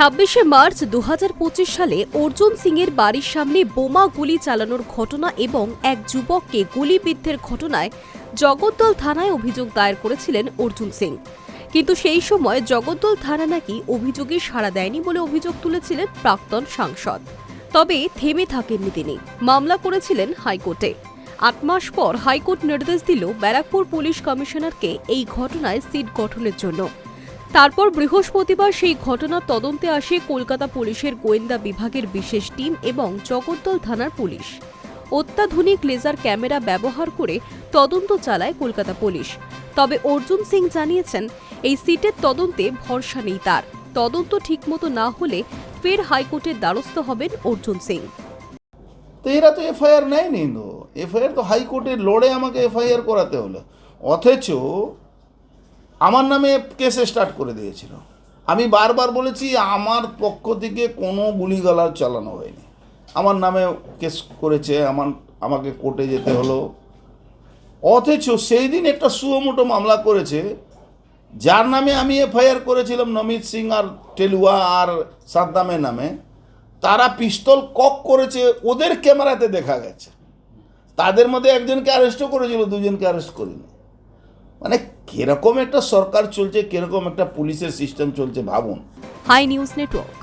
ছাব্বিশে মার্চ দু হাজার পঁচিশ সালে অর্জুন সিং এর বাড়ির সামনে বোমা গুলি চালানোর ঘটনা এবং এক যুবককে গুলিবিদ্ধের ঘটনায় জগদ্দল থানায় অভিযোগ দায়ের করেছিলেন অর্জুন সিং। কিন্তু সেই সময় জগদ্দল থানা নাকি অভিযোগে সাড়া দেয়নি বলে অভিযোগ তুলেছিলেন প্রাক্তন সাংসদ। তবে থেমে থাকেননি তিনি। মামলা করেছিলেন হাইকোর্টে। আট মাস পর হাইকোর্ট নির্দেশ দিল ব্যারাকপুর পুলিশ কমিশনারকে এই ঘটনায় সিট গঠনের জন্য। তারপর বৃহস্পতিবার সেই ঘটনার তদন্তে আসে কলকাতা পুলিশের গোয়েন্দা বিভাগের বিশেষ টিম এবং জগদ্দল থানার পুলিশ। অত্যাধুনিক লেজার ক্যামেরা ব্যবহার করে তদন্ত চালায় কলকাতা পুলিশ। তবে অর্জুন সিং জানিয়েছেন, এই সিটের তদন্তে ভরসা নেই তার। তদন্ত ঠিকমতো না হলে ফের হাইকোর্টের দ্বারস্থ হবেন অর্জুন সিং। তো এরা তো এফআইআর নেয়নি তো এফআইআর তো হাইকোর্টে লড়ে আমাকে এফআইআর করাতে হলো। অথচ আমার নামে কেস স্টার্ট করে দিয়েছিল। আমি বারবার বলেছি, আমার পক্ষ থেকে কোনো গুলিগালা চালানো হয়নি। আমার নামে কেস করেছে, আমার, আমাকে কোর্টে যেতে হলো। অথচ সেই দিন একটা সুমোটো মামলা করেছে, যার নামে আমি এফআইআর করেছিলাম নমিত সিং আর টেলুয়া আর সাদ্দামের নামে। তারা পিস্তল কক করেছে, ওদের ক্যামেরাতে দেখা গেছে। তাদের মধ্যে একজনকে অ্যারেস্টও করেছিল, দুজনকে অ্যারেস্ট করিনি। মানে কীরকম একটা সরকার চলছে কীরকম একটা পুলিশের সিস্টেম চলছে ভাবুন। High news network